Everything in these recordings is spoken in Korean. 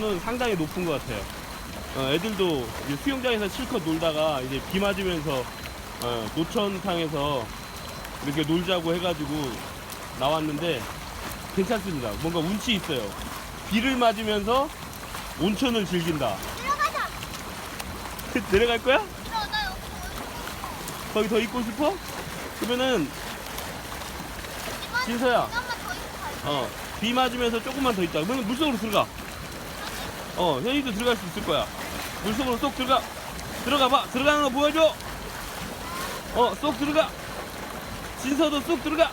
상당히 높은 것 같아요. 어, 애들도 이제 수영장에서 실컷 놀다가 이제 비 맞으면서 어, 노천탕에서 이렇게 놀자고 해가지고 나왔는데 괜찮습니다. 뭔가 운치 있어요. 비를 맞으면서 온천을 즐긴다. 들어가자. 내려갈 거야? 나 여기 거기 더 있고 싶어? 그러면은 진서야. 잠깐만 더. 어, 비 맞으면서 조금만 더 있다. 그러면 물속으로 들어가. 어, 현이도 들어갈 수 있을 거야. 물속으로 쏙 들어가. 들어가 봐. 들어가는 거 보여줘. 어, 쏙 들어가. 진서도 쏙 들어가.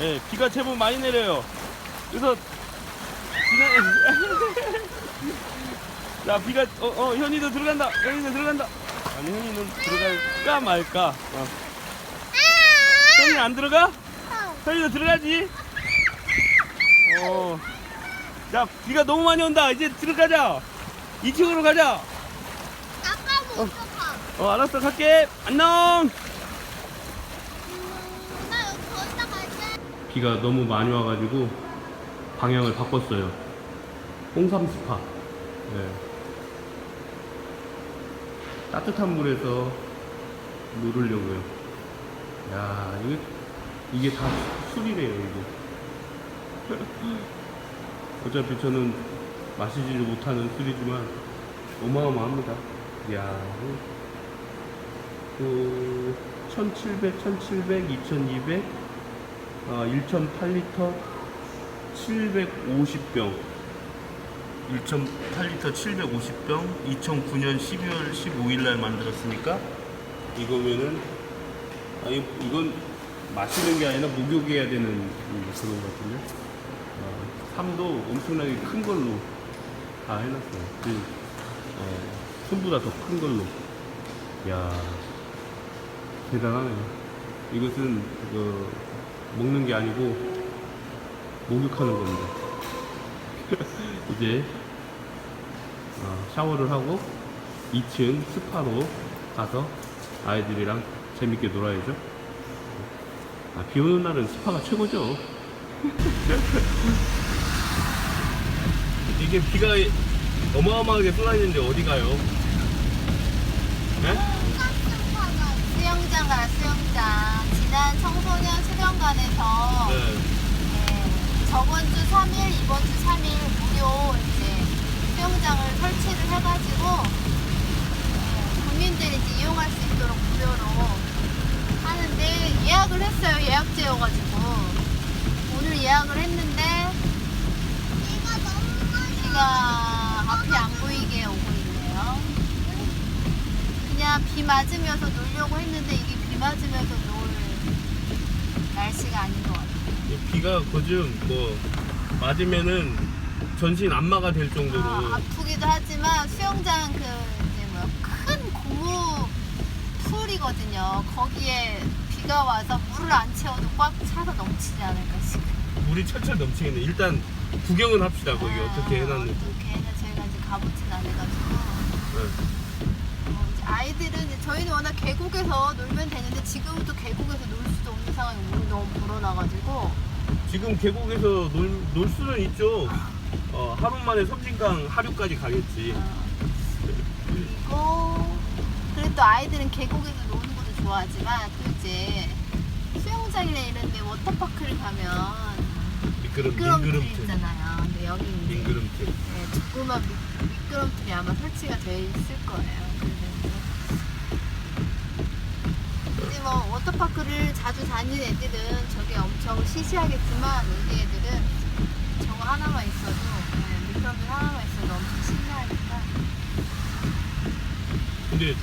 예, 비가 제법 많이 내려요. 그래서 지난 자, 비가 어, 어, 현이도 들어간다. 현이도 들어간다. 아니, 현이는 들어갈까 말까. 어. 현이 안 들어가? 현이도 들어가지. 어. 야, 비가 너무 많이 온다. 이제 들어가자. 2층으로 가자. 아까 못 가. 어, 알았어. 갈게. 안녕. 나 여기 더 있다 갈게. 비가 너무 많이 와가지고 방향을 바꿨어요. 홍삼 스파. 네. 따뜻한 물에서 놀으려고요. 야, 이게 이게 다 술이래요, 이게. 어차피 저는 마시지를 못하는 술이지만 어마어마합니다. 야, 그 1700, 1700, 2200, 아, 1.8리터 750병. 1.8리터 750병 2009년 12월 15일 날 만들었으니까 이거면은 아, 이, 이건 마시는 게 아니라 목욕해야 되는 음, 그런 것 같은데 아, 삶도 엄청나게 큰 걸로 다 해놨어요 그, 어, 손보다 더 큰 걸로 야 대단하네요 이것은 그 먹는 게 아니고 목욕하는 겁니다. 이제 어, 샤워를 하고 2층 스파로 가서 아이들이랑 재밌게 놀아야죠. 아, 비 오는 날은 스파가 최고죠. 이게 비가 어마어마하게 쏟아지는데 어디 가요? 네? 수영장 가 수영장. 지난 청소년 수련관에서 네. 네, 저번 주 3일, 이번 주 3일 무료 이제 수영장을 설치를 해가지고 네, 국민들이 이제 이용할 수 있도록 무료로 하는데 예약을 했어요. 예약제여가지고 오늘 예약을 했는데 비가 앞이 안 보이게 오고 있네요. 그냥 비 맞으면서 놀려고 했는데 이게 비 맞으면서 놀 날씨가 아닌 것 같아요. 비가 거즘 뭐 맞으면은 전신 안마가 될 정도로 아, 아프기도 하지만 수영장 그 이제 뭐야 큰 고무 풀이거든요. 거기에 비가 와서 물을 안 채워도 꽉 차서 넘치지 않을까 싶어요. 물이 철철 넘치겠네. 일단 구경은 합시다. 거기 아, 어떻게 해놨는지. 어떻게 해나 저희가 이제 가보진 않아가지고 네. 어, 이제 아이들은 이제 저희는 워낙 계곡에서 놀면 되는데 지금은 또 계곡에서 놀 수도 없는 상황이 물이 너무 불어나가지고 지금 계곡에서 놀, 놀 수는 있죠. 어, 하루 만에 섬진강 하류까지 가겠지. 어, 그리고 그리고 또 아이들은 계곡에서 노는 것도 좋아하지만 또 이제 수영장이나 이런 데 워터파크를 가면 미끄럼, 미끄럼틀 민그름틀. 있잖아요. 근데 여기 이제 민그름틀. 네, 조그만 미, 미끄럼틀이 아마 설치가 되어 있을 거예요. 그래서 이제 뭐 워터파크를 자주 다니는 애들은 저게 엄청 시시하겠지만 우리 애들은 저거 하나만 있어도 네, 미끄럼틀 하나만 있어도 엄청 신나하니까 근데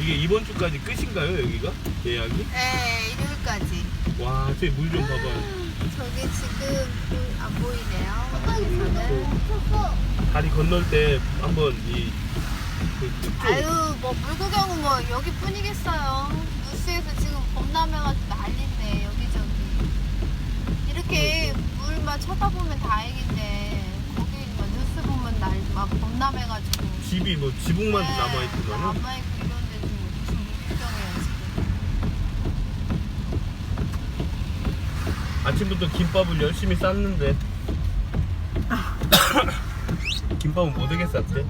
이게 이번 주까지 끝인가요, 여기가? 예약이? 네 일요일까지 와, 저기 물 좀 봐봐요. 지금 그- 안 보이네요. 다리 건널 때 한번 이, 그 특종. 아유 뭐 물구경은 뭐 여기뿐이겠어요. 뉴스에서 지금 범람해가지고 난리인데 여기저기 이렇게 물만 쳐다보면 다행인데 거기 뭐 뉴스 보면 날막 범람해가지고 집이 뭐 지붕만 네, 남아있구나. 남아있고 아침부터 김밥을 열심히 쌌는데 김밥은 못 오게 쌌대.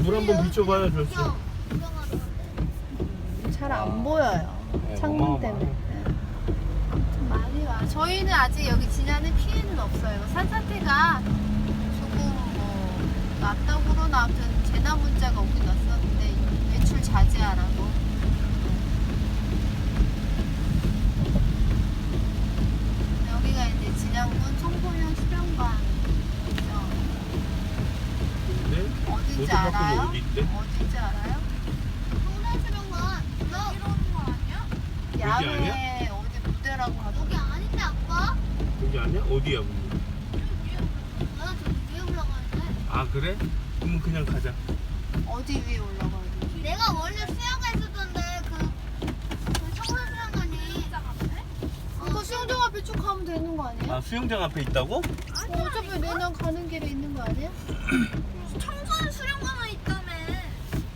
물 한번 비춰봐요, 절수. 잘안 보여요. 네, 창문 어마어마하네. 때문에. 네. 좀 많이 와. 저희는 아직 여기 지나는 피해는 없어요. 산사태가 조금 뭐 났다고 그러나 아무튼 재난 문자가 오긴 왔었는데 외출 자제하라고. 여기가 이제 진양군 청소년 수련관이죠. 네? 어딘지 모든 학교는 알아요? 어디 있대? 어딘지 알아요? 청소년 수련관 여기로는 거 아니야? 야외 어디 무대라고 여기 하던데. 아닌데 아빠? 여기 아니야? 어디야, 그럼? 나 저기 위에 올라가는데 아, 그래? 그러면 그냥 가자. 어디 위에 올라가야 돼? 내가 원래 수영가 있었던데 그, 그 청소년 수련관이 그 수영장 앞에 쭉 가면 되는 거 아니야? 아, 수영장 앞에 있다고? 어, 어차피 내년 가는 길에 있는 거 아니야? 있다며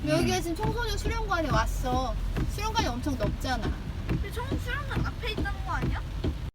음. 여기가 지금 청소년 수련관에 왔어. 수련관이 엄청 넓잖아. 근데 청소년 수련관 앞에 있다는 거 아니야?